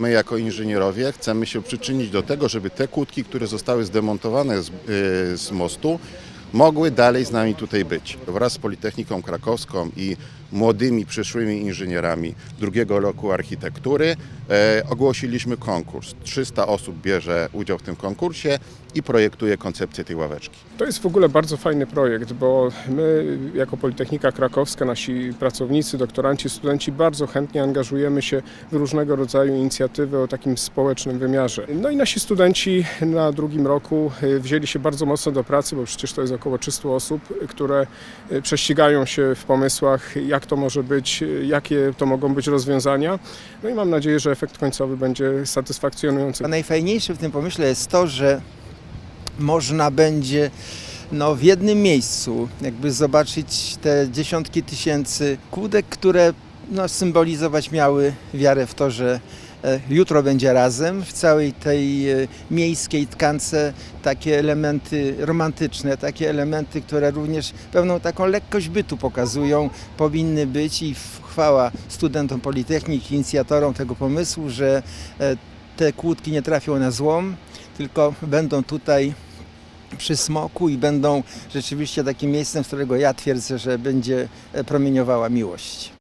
My jako inżynierowie chcemy się przyczynić do tego, żeby te kłódki, które zostały zdemontowane z, y, z mostu, mogły dalej z nami tutaj być. Wraz z Politechniką Krakowską i młodymi przyszłymi inżynierami drugiego roku architektury e, ogłosiliśmy konkurs. 300 osób bierze udział w tym konkursie i projektuje koncepcję tej ławeczki. To jest w ogóle bardzo fajny projekt, bo my jako Politechnika Krakowska, nasi pracownicy, doktoranci, studenci bardzo chętnie angażujemy się w różnego rodzaju inicjatywy o takim społecznym wymiarze. No i nasi studenci na drugim roku y, wzięli się bardzo mocno do pracy, bo przecież to jest około 300 osób, które y, prześcigają się w pomysłach, jak to może być, y, jakie to mogą być rozwiązania. No i mam nadzieję, że efekt końcowy będzie satysfakcjonujący. A najfajniejsze w tym pomyśle jest to, że można będzie no, w jednym miejscu jakby zobaczyć te dziesiątki tysięcy kłódek, które no, symbolizować miały wiarę w to, że e, jutro będzie razem. W całej tej e, miejskiej tkance takie elementy romantyczne, takie elementy, które również pewną taką lekkość bytu pokazują, powinny być i chwała studentom Politechniki, inicjatorom tego pomysłu, że e, te kłódki nie trafią na złom, tylko będą tutaj przy smoku i będą rzeczywiście takim miejscem, z którego ja twierdzę, że będzie e, promieniowała miłość.